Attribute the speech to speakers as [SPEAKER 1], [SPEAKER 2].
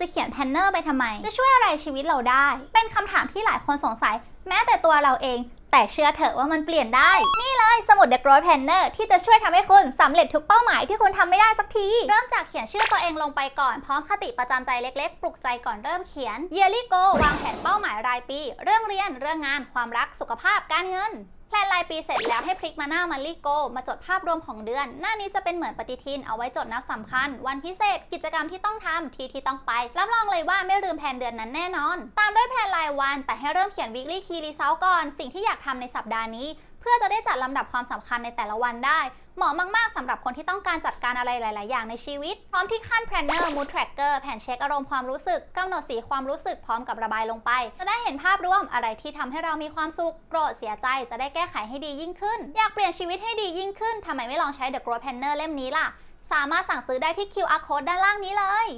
[SPEAKER 1] จะเขียนแพนเนอร์ไปทำไม จะช่วยอะไรชีวิตเราได้ เป็นคำถามที่หลายคนสงสัย แม้แต่ตัวเราเอง แต่เชื่อเถอะว่ามันเปลี่ยนได้ นี่เลยสมุด The Growth Planner ที่จะช่วยทำให้คุณสำเร็จทุกเป้าหมายที่คุณทำไม่ได้สักที เริ่มจากเขียนชื่อตัวเองลงไปก่อน พร้อมคติประจำใจเล็กๆ ปลุกใจก่อนเริ่มเขียน Yearly Goal วางแผนเป้าหมายรายปี เรื่องเรียน เรื่องงาน ความรัก สุขภาพ การเงิน แพลนรายปีเสร็จแล้วให้พลิกมาหน้ามาลีโก มาจดภาพรวมของเดือน หน้านี้จะเป็นเหมือนปฏิทินเอาไว้จดนัดสำคัญ วันพิเศษกิจกรรมที่ต้องทำที่ที่ต้องไปรับรองเลยว่าไม่ลืมแผนเดือนนั้นแน่นอน ตามด้วยแผนรายวัน แต่ให้เริ่มเขียน weekly key result ก่อน สิ่งที่อยากทำในสัปดาห์นี้ เพื่อจะได้จัดลำดับความสำคัญในแต่ละวันได้ เหมาะมาก ๆสำหรับคนที่ต้องการจัดการอะไรหลาย ๆ อย่างในชีวิต พร้อมที่ขั้น planner mood tracker แผนเช็คอารมณ์ความรู้สึกกำหนดสีความรู้สึกพร้อมกับระบายลงไป จะได้เห็นภาพรวมอะไรที่ทำให้เรามีความสุขโกรธเสียใจจะได้แก้ไขให้ดียิ่งขึ้น อยากเปลี่ยนชีวิตให้ดียิ่งขึ้นทำไมไม่ลองใช้ The Growth Planner เล่มนี้ล่ะ สามารถสั่งซื้อได้ที่ QR code ด้านล่างนี้เลย